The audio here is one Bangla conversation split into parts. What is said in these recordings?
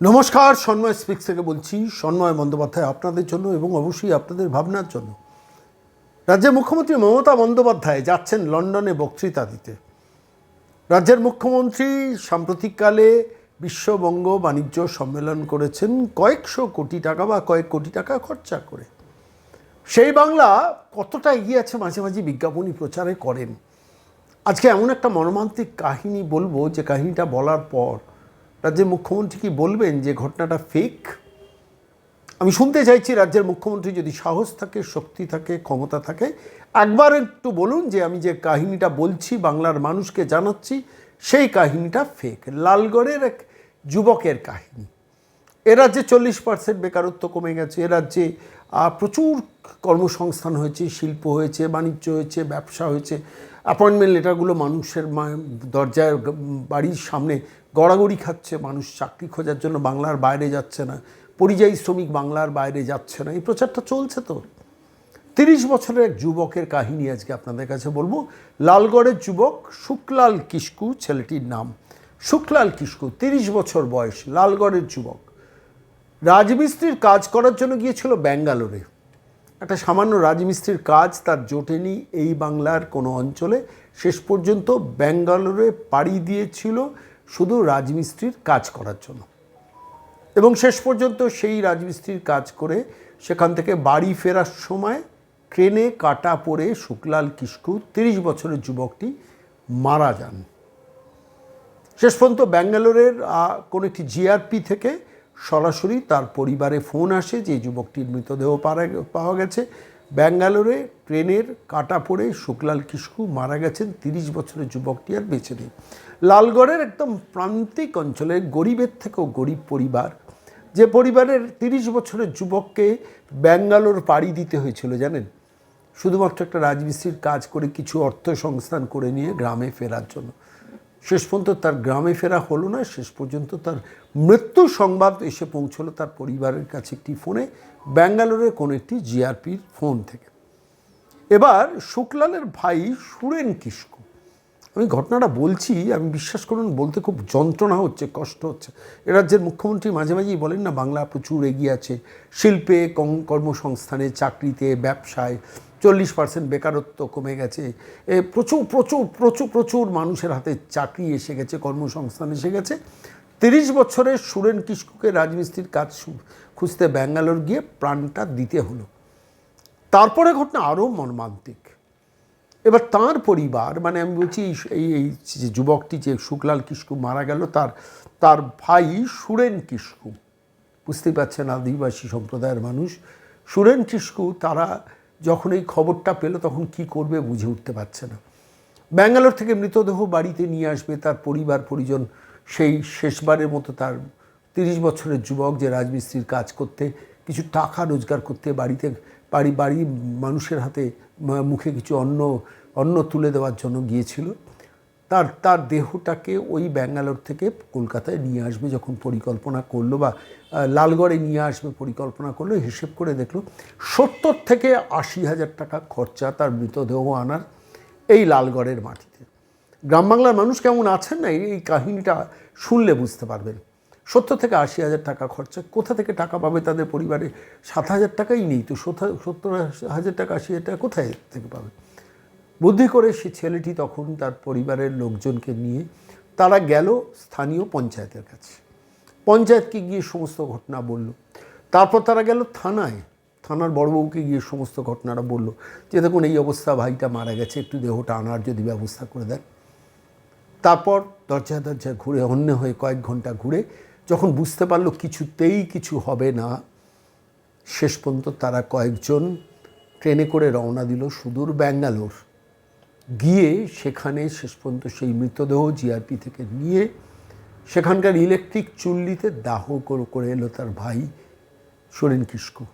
নমস্কার, সন্ময় স্পিক্স থেকে বলছি, সন্ময় বন্দ্যোপাধ্যায় আপনাদের জন্য এবং অবশ্যই আপনাদের ভাবনার জন্য। রাজ্যের মুখ্যমন্ত্রী মমতা বন্দ্যোপাধ্যায় যাচ্ছেন লন্ডনে বক্তৃতা দিতে। রাজ্যের মুখ্যমন্ত্রী সাম্প্রতিককালে বিশ্ববঙ্গ বাণিজ্য সম্মেলন করেছেন কয়েকশো কোটি টাকা বা কয়েক কোটি টাকা খরচা করে। সেই বাংলা কতটা এগিয়ে আছে মাঝে মাঝে বিজ্ঞাপনী প্রচারে করেন। আজকে এমন একটা মর্মান্তিক কাহিনী বলব যে কাহিনীটা বলার পর রাজ্যের মুখ্যমন্ত্রী কি বলবেন যে ঘটনাটা ফেক আমি শুনতে চাইছি রাজ্যের মুখ্যমন্ত্রী যদি সাহস থাকে, শক্তি থাকে, ক্ষমতা থাকে, একবার একটু বলুন যে আমি যে কাহিনীটা বলছি, বাংলার মানুষকে জানাচ্ছি, সেই কাহিনীটা ফেক লালগড়ের এক যুবকের কাহিনী। এ রাজ্যে চল্লিশ পার্সেন্ট বেকারত্ব কমে গেছে, এ রাজ্যে প্রচুর কর্মসংস্থান হয়েছে, শিল্প হয়েছে, বাণিজ্য হয়েছে, ব্যবসা হয়েছে। অ্যাপয়েন্টমেন্ট লেটারগুলো মানুষের দরজায় বাড়ির সামনে গড়াগড়ি খাচ্ছে মানুষ চাকরি খোঁজার জন্য, বাংলার বাইরে যাচ্ছে না। পরিযায়ী শ্রমিক বাংলার বাইরে যাচ্ছে না। এই প্রচারটা চলছে তো। তিরিশ বছরের এক যুবকের কাহিনী আজকে আপনাদের কাছে বলব। লালগড়ের যুবক শুক্লাল কিস্কু ছেলেটির নাম। শুক্লাল কিস্কু তিরিশ বছর বয়স, লালগড়ের যুবক। রাজমিস্ত্রির কাজ করার জন্য গিয়েছিল ব্যাঙ্গালোরে। একটা সামান্য রাজমিস্ত্রির কাজ তার জোটেনি এই বাংলার কোনো অঞ্চলে। শেষ পর্যন্ত ব্যাঙ্গালোরে পাড়ি দিয়েছিল শুধু রাজমিস্ত্রির কাজ করার জন্য। এবং শেষ পর্যন্ত সেই রাজমিস্ত্রির কাজ করে সেখান থেকে বাড়ি ফেরার সময় ট্রেনে কাটা পড়ে শুক্লাল কিস্কু তিরিশ বছরের যুবকটি, মারা যান। শেষ পর্যন্ত ব্যাঙ্গালোরের কোনো একটি জিআরপি থেকে সরাসরি তার পরিবারে ফোন আসে যে যুবকটির মৃতদেহ পাওয়া গেছে। ব্যাঙ্গালোরে ট্রেনের কাটা পড়ে শুক্লাল কিস্কু মারা গেছেন, তিরিশ বছরের যুবকটি আর বেঁচে নেই। লালগড়ের একদম প্রান্তিক অঞ্চলে গরিবের থেকেও গরিব পরিবার, যে পরিবারের তিরিশ বছরের যুবককে ব্যাঙ্গালোর পাড়ি দিতে হয়েছিল, জানেন? শুধুমাত্র একটা রাজমিস্ত্রির কাজ করে কিছু অর্থ সংস্থান করে নিয়ে গ্রামে ফেরার জন্য। শেষ পর্যন্ত তার গ্রামে ফেরা হলো না, শেষ পর্যন্ত তার মৃত্যু সংবাদ এসে পৌঁছলো তার পরিবারের কাছে একটি ফোনে, ব্যাঙ্গালোরের কোনো একটি জিআরপির ফোন থেকে। এবার শুক্লালের ভাই সুরেন কিস্কু আমি ঘটনাটা বলছি, আমি বিশ্বাস করুন, বলতে খুব যন্ত্রণা হচ্ছে, কষ্ট হচ্ছে। এ রাজ্যের মুখ্যমন্ত্রী মাঝে মাঝেই বলেন না, বাংলা প্রচুর এগিয়ে আছে, শিল্পে কর্মসংস্থানে, চাকরিতে, ব্যবসায় চল্লিশ পার্সেন্ট বেকারত্ব কমে গেছে। এ প্রচুর প্রচুর প্রচুর প্রচুর মানুষের হাতে চাকরি এসে গেছে, কর্মসংস্থান এসে গেছে। তিরিশ বছরের সুরেন কিস্কুকে রাজমিস্ত্রির কাজ খুঁজতে ব্যাঙ্গালোর গিয়ে প্রাণটা দিতে হলো। তারপরে ঘটনা আরও মর্মান্তিক। এবার তার পরিবার মানে আমি বলছি এই- এই যে যুবকটি যে শুক্লাল কিস্কু মারা গেল, তার তার ভাই সুরেন কিস্কু বুঝতেই পারছেন আদিবাসী সম্প্রদায়ের মানুষ। সুরেন কিস্কু তারা যখন এই খবরটা পেল, তখন কি করবে বুঝে উঠতে পারছে না। ব্যাঙ্গালোর থেকে মৃতদেহ বাড়িতে নিয়ে আসবে তার পরিবার, পরিজন, সেই শেষবারের মতো তার তিরিশ বছরের যুবক যে রাজমিস্ত্রির কাজ করতে, কিছু টাকা রোজগার করতে বাড়িতে, বাড়ি বাড়ি মানুষের হাতে মুখে কিছু অন্ন অন্ন তুলে দেওয়ার জন্য গিয়েছিল। তার তার দেহটাকে ওই ব্যাঙ্গালোর থেকে কলকাতায় নিয়ে আসবে যখন পরিকল্পনা করল বা লালগড়ে নিয়ে আসবে পরিকল্পনা করল, হিসেব করে দেখল সত্তর থেকে আশি হাজার টাকা খরচা তার মৃতদেহ আনার এই লালগড়ের মাটিতে। গ্রাম বাংলার মানুষ কেমন আছেন না? এই কাহিনীটা শুনলে বুঝতে পারবেন। সত্তর থেকে আশি হাজার টাকা খরচা, কোথা থেকে টাকা পাবে তাদের পরিবারে? সাত হাজার টাকাই নেই, তো সত্তর হাজার টাকা, আশি হাজার টাকা কোথায় থেকে পাবে? বুদ্ধি করে সে ছেলেটি তখন তার পরিবারের লোকজনকে নিয়ে তারা গেল স্থানীয় পঞ্চায়েতের কাছে। পঞ্চায়েতকে গিয়ে সমস্ত ঘটনা বলল। তারপর তারা গেল থানায়। থানার বড়বাবুকে গিয়ে সমস্ত ঘটনাটা বলল যে, দেখুন, এই অবস্থা, ভাইটা মারা গেছে, একটু দেহটা আনার যদি ব্যবস্থা করে দেন। তারপর দরজায় দরজায় ঘুরে, অন্য হয়ে কয়েক ঘণ্টা ঘুরে, যখন বুঝতে পারল কিছুতেই কিছু হবে না, শেষ পর্যন্ত তারা কয়েকজন ট্রেনে করে রওনা দিল সুদূর ব্যাঙ্গালোর। গিয়ে সেখানে শেষ পর্যন্ত সেই মৃতদেহ জিআরপি থেকে নিয়ে সেখানকার ইলেকট্রিক চুল্লিতে দাহ করে- এলো তার ভাই সোরেন কিস্কু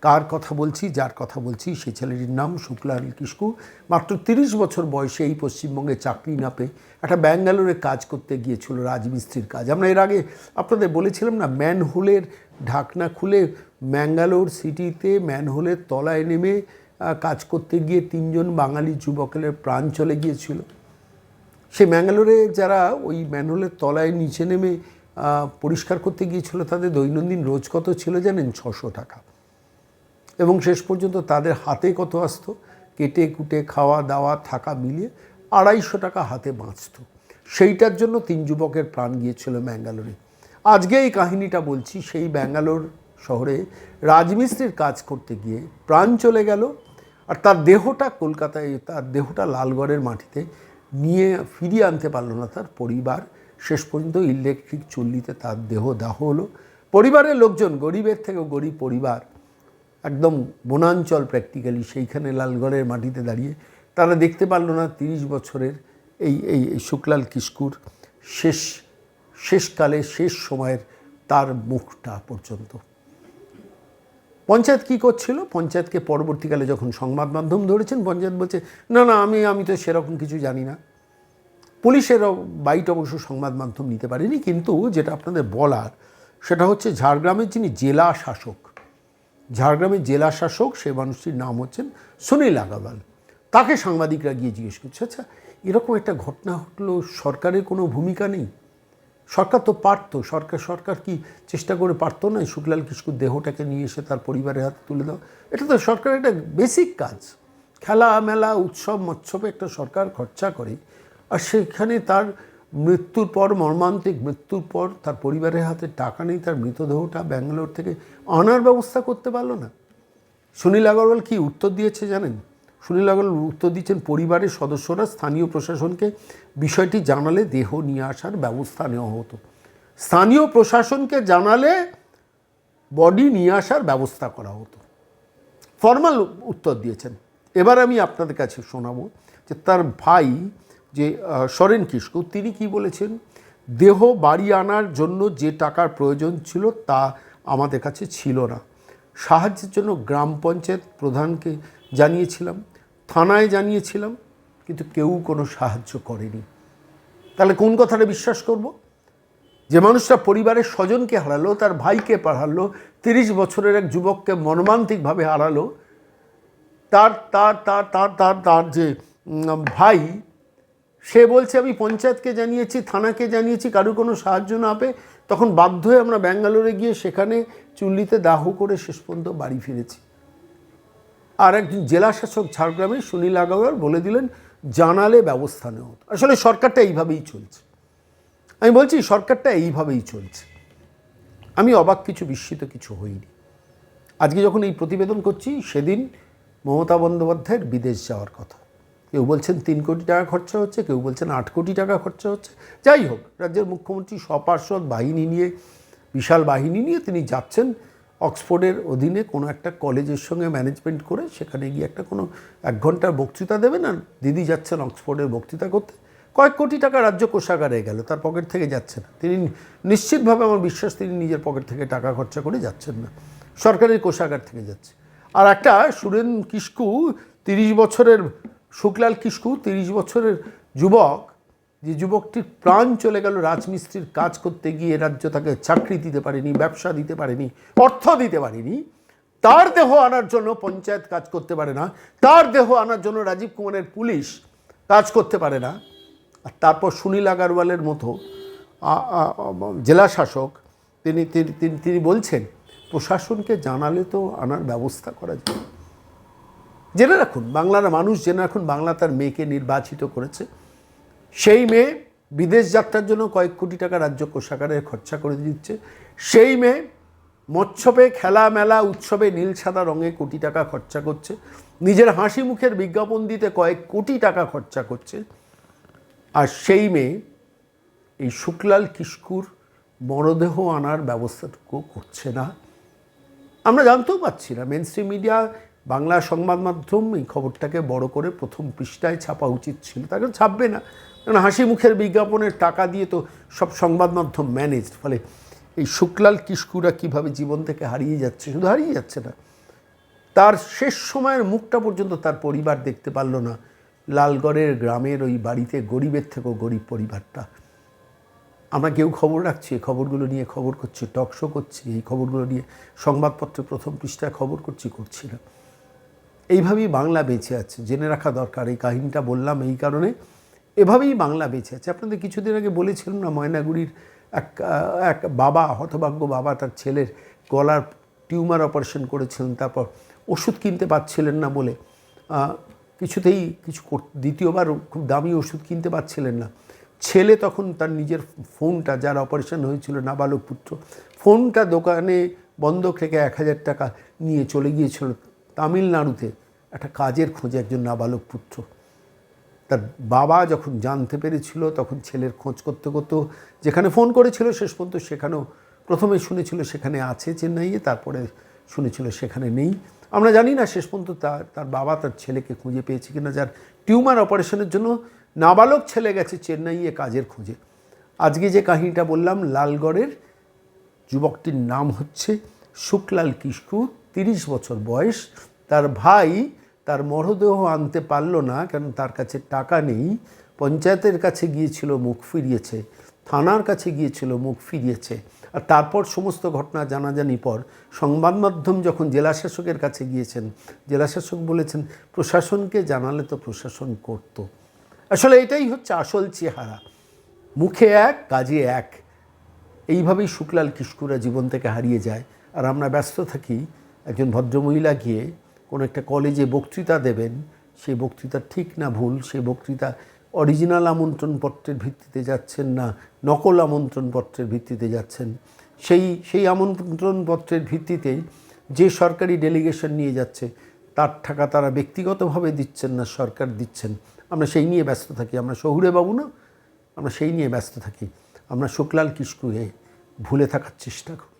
কার কথা বলছি? যার কথা বলছি? সেই ছেলেটির নাম শুক্লাল কিস্কু মাত্র তিরিশ বছর বয়সে এই পশ্চিমবঙ্গে চাকরি না পেয়ে একটা ব্যাঙ্গালোরে কাজ করতে গিয়েছিল রাজমিস্ত্রির কাজ। আমরা এর আগে আপনাদের বলেছিলাম না, ম্যানহোলের ঢাকনা খুলে ম্যাঙ্গালোর সিটিতে ম্যানহোলের তলায় নেমে কাজ করতে গিয়ে তিনজন বাঙালি যুবকের প্রাণ চলে গিয়েছিল। সে ম্যাঙ্গালোরে যারা ওই ম্যানহোলের তলায় নিচে নেমে পরিষ্কার করতে গিয়েছিল, তাদের দৈনন্দিন রোজ কত ছিল জানেন? ছশো টাকা। এবং শেষ পর্যন্ত তাদের হাতে কত আসতো? কেটে কুটে খাওয়া দাওয়া থাকা মিলিয়ে আড়াইশো টাকা হাতে বাঁচত। সেইটার জন্য তিন যুবকের প্রাণ গিয়েছিল ম্যাঙ্গালোরে। আজকে এই কাহিনীটা বলছি, সেই ব্যাঙ্গালোর শহরে রাজমিস্ত্রির কাজ করতে গিয়ে প্রাণ চলে গেল আর তার দেহটা কলকাতায়, তার দেহটা লালগড়ের মাটিতে নিয়ে ফিরিয়ে আনতে পারল না তার পরিবার। শেষ পর্যন্ত ইলেকট্রিক চুল্লিতে তার দেহ দাহ হলো। পরিবারের লোকজন, গরিবের থেকেও গরিব পরিবার, একদম বনাঞ্চল প্র্যাকটিক্যালি সেইখানে লালগড়ের মাটিতে দাঁড়িয়ে, তারা দেখতে পারল না তিরিশ বছরের এই এই এই শুক্লাল কিস্কুর শেষ, শেষকালে, শেষ সময়ের তার মুখটা পর্যন্ত। পঞ্চায়েত কী করছিল? পঞ্চায়েতকে পরবর্তীকালে যখন সংবাদ মাধ্যম ধরেছেন, পঞ্চায়েত বলছে, না না, আমি আমি তো সেরকম কিছু জানি না। পুলিশের বাইট অবশ্য সংবাদ মাধ্যম নিতে পারেনি, কিন্তু যেটা আপনাদের বলার, সেটা হচ্ছে ঝাড়গ্রামের যিনি জেলা শাসক, ঝাড়গ্রামের জেলা শাসক, সে মানুষটির নাম হচ্ছেন সুনীল আগারওয়াল। তাকে সাংবাদিকরা গিয়ে জিজ্ঞেস করছে আচ্ছা এরকম একটা ঘটনা ঘটলো সরকারের কোনো ভূমিকা নেই? সরকার তো পারতো, সরকার সরকার কি চেষ্টা করে পারতো না শুক্লাল কিস্কুর দেহটাকে নিয়ে এসে তার পরিবারের হাতে তুলে দেওয়া? এটা তো সরকারের একটা বেসিক কাজ। খেলা, মেলা, উৎসব, মৎসবে একটা সরকার খরচা করে, আর সেখানে তার মৃত্যুর পর, মর্মান্তিক মৃত্যুর পর তার পরিবারের হাতে টাকা নেই, তার মৃতদেহটা ব্যাঙ্গালোর থেকে আনার ব্যবস্থা করতে পারল না। সুনীল আগরওয়াল কি উত্তর দিয়েছে জানেন? সুনীল আগরওয়াল উত্তর দিচ্ছেন পরিবারের সদস্যরা, স্থানীয় প্রশাসনকে বিষয়টি জানালে দেহ নিয়ে আসার ব্যবস্থা নেওয়া হতো। স্থানীয় প্রশাসনকে জানালে বডি নিয়ে আসার ব্যবস্থা করা হতো। ফর্মাল উত্তর দিয়েছেন। এবার আমি আপনাদের কাছে শোনাবো যে তার ভাই যে সরেন কিস্কু তিনি কি বলেছেন? দেহ বাড়ি আনার জন্য যে টাকার প্রয়োজন ছিল তা আমাদের কাছে ছিল না। সাহায্যের জন্য গ্রাম পঞ্চায়েত প্রধানকে জানিয়েছিলাম, থানায় জানিয়েছিলাম, কিন্তু কেউ কোনো সাহায্য করেনি। তাহলে কোন কথাটা বিশ্বাস করব? যে মানুষটা পরিবারের স্বজনকে হারালো, তার ভাইকে হারালো তিরিশ বছরের এক যুবককে মর্মান্তিকভাবে হারালো, তার তার তার তার তার তার যে ভাই, সে বলছে, আমি পঞ্চায়েতকে জানিয়েছি, থানাকে জানিয়েছি কারও কোনো সাহায্য না পেয়ে। তখন বাধ্য হয়ে আমরা ব্যাঙ্গালোরে গিয়ে সেখানে চুল্লিতে দাহ করে শেষ পর্যন্ত বাড়ি ফিরেছি। আর একজন জেলা শাসক ঝাড়গ্রামের সুনীল আগরওয়াল বলে দিলেন, জানালে ব্যবস্থা নেওয়া হতো। আসলে সরকারটা এইভাবেই চলছে। আমি বলছি, সরকারটা এইভাবেই চলছে। আমি অবাক কিছু, বিস্মিত কিছু হইনি। আজকে যখন এই প্রতিবেদন করছি, সেদিন মমতা বন্দ্যোপাধ্যায়ের বিদেশ যাওয়ার কথা। কেউ বলছেন তিন কোটি টাকা খরচা হচ্ছে, কেউ বলছেন আট কোটি টাকা খরচা হচ্ছে। যাই হোক, রাজ্যের মুখ্যমন্ত্রী সপার্শ্বদ বাহিনী নিয়ে, বিশাল বাহিনী নিয়ে তিনি যাচ্ছেন অক্সফোর্ডের অধীনে কোনো একটা কলেজের সঙ্গে ম্যানেজমেন্ট করে সেখানে গিয়ে একটা কোনো এক ঘণ্টার বক্তৃতা দেবেন আর দিদি যাচ্ছেন অক্সফোর্ডের বক্তৃতা করতে। কয়েক কোটি টাকা রাজ্য কোষাগারে গেল, তার পকেট থেকে যাচ্ছে না। তিনি নিশ্চিতভাবে আমার বিশ্বাস, তিনি নিজের পকেট থেকে টাকা খরচা করে যাচ্ছেন না। সরকারের কোষাগার থেকে যাচ্ছে। আর একটা সুরেন কিস্কু তিরিশ বছরের, শুক্লাল কিস্কু তিরিশ বছরের যুবক যে যুবকটির প্রাণ চলে গেল, রাজমিস্ত্রির কাজ করতে গিয়ে রাজ্য তাকে চাকরি দিতে পারেনি, ব্যবসা দিতে পারেনি, অর্থ দিতে পারেনি, তার দেহ আনার জন্য পঞ্চায়েত কাজ করতে পারে না, তার দেহ আনার জন্য রাজীব কুমারের পুলিশ কাজ করতে পারে না। আর তারপর সুনীল আগারওয়ালের মতো জেলা শাসক তিনি তিনি বলছেন, প্রশাসনকে জানালে তো আনার ব্যবস্থা করা যায়। জেনে রাখুন, বাংলার মানুষ জেনে রাখুন, বাংলা তার মেয়েকে নির্বাচিত করেছে। সেই মেয়ে বিদেশ যাত্রার জন্য কয়েক কোটি টাকা রাজ্য কোষাগারে খরচা করে দিচ্ছে। সেই মেয়ে মৎসবে খেলা মেলা উৎসবে নীল সাদা রঙে কোটি টাকা খরচা করছে। নিজের হাসি মুখের বিজ্ঞাপন দিতে কয়েক কোটি টাকা খরচা করছে। আর সেই মেয়ে এই শুক্লাল কিস্কুর মরদেহ আনার ব্যবস্থাটুকু করছে না। আমরা জানতেও পাচ্ছি না। মেন স্ট্রিম মিডিয়া বাংলা সংবাদ মাধ্যম এই খবরটাকে বড় করে প্রথম পৃষ্ঠায় ছাপা উচিত ছিল। তাকে ছাপবে না। কারণ হাসি মুখের বিজ্ঞাপনের টাকা দিয়ে তো সব সংবাদ মাধ্যম ম্যানেজ ফলে এই শুক্লাল কিস্কুরা কীভাবে জীবন থেকে হারিয়ে যাচ্ছে, শুধু হারিয়ে যাচ্ছে না, তার শেষ সময়ের মুখটা পর্যন্ত তার পরিবার দেখতে পারল না। লালগড়ের গ্রামের ওই বাড়িতে গরিবের থেকেও গরিব পরিবারটা। আমরা কেউ খবর রাখছি? এই খবরগুলো নিয়ে খবর করছি, টক শো করছি, এই খবরগুলো নিয়ে সংবাদপত্রে প্রথম পৃষ্ঠায় খবর করছি করছি না। এইভাবেই বাংলা বেঁচে আছে। জেনে রাখা দরকার, এই কাহিনীটা বললাম এই কারণে। এভাবেই বাংলা বেঁচে আছে। আপনাদের কিছুদিন আগে বলেছিলাম না, ময়নাগুড়ির এক এক বাবা, হতভাগ্য বাবা, তার ছেলের গলার টিউমার অপারেশন করেছিলেন, তারপর ওষুধ কিনতে পারছিলেন না বলে। কিছুতেই কিছু দ্বিতীয়বার খুব দামি ওষুধ কিনতে পারছিলেন না। ছেলে তখন তার নিজের ফোনটা, যার অপারেশন হয়েছিল নাবালক পুত্র, ফোনটা দোকানে বন্ধক রেখে এক হাজার টাকা নিয়ে চলে গিয়েছিল। তামিলনাড়ুতে একটা কাজের খোঁজে একজন নাবালক পুত্র। তার বাবা যখন জানতে পেরেছিল, তখন ছেলের খোঁজ করতে করতে যেখানে ফোন করেছিল শেষ পর্যন্ত সেখানেও প্রথমে শুনেছিল সেখানে আছে চেন্নাইয়ে, তারপরে শুনেছিল সেখানে নেই। আমরা জানি না শেষ পর্যন্ত তার তার বাবা তার ছেলেকে খুঁজে পেয়েছে কিনা, যার টিউমার অপারেশনের জন্য নাবালক ছেলে গেছে চেন্নাইয়ে কাজের খোঁজে। আজকে যে কাহিনীটা বললাম, লালগড়ের যুবকটির নাম হচ্ছে শুকলাল কিস্কু তিরিশ বছর বয়স, তার ভাই তার মরদেহ আনতে পারল না কারণ তার কাছে টাকা নেই। পঞ্চায়েতের কাছে গিয়েছিল, মুখ ফিরিয়েছে। থানার কাছে গিয়েছিল, মুখ ফিরিয়েছে। আর তারপর সমস্ত ঘটনা জানাজানি পর সংবাদ মাধ্যম যখন জেলাশাসকের কাছে গিয়েছেন, জেলাশাসক বলেছেন, প্রশাসনকে জানালে তো প্রশাসন করতো। আসলে এটাই হচ্ছে আসল চেহারা। মুখে এক, কাজে এক। এইভাবেই শুক্লাল কিস্কুরা জীবন থেকে হারিয়ে যায়। আর আমরা ব্যস্ত থাকি একজন ভদ্রমহিলা গিয়ে কোনো একটা কলেজে বক্তৃতা দেবেন সেই বক্তৃতা ঠিক না ভুল সেই বক্তৃতা অরিজিনাল আমন্ত্রণপত্রের ভিত্তিতে যাচ্ছেন না, নকল আমন্ত্রণপত্রের ভিত্তিতে যাচ্ছেন, সেই সেই আমন্ত্রণপত্রের ভিত্তিতেই যে সরকারি ডেলিগেশন নিয়ে যাচ্ছে, তার টাকা তারা ব্যক্তিগতভাবে দিচ্ছেন না, সরকার দিচ্ছেন। আমরা সেই নিয়ে ব্যস্ত থাকি। আমরা শহুরে বাবু না, আমরা সেই নিয়ে ব্যস্ত থাকি। আমরা শুক্লাল কিস্কুকে ভুলে থাকার চেষ্টা করি।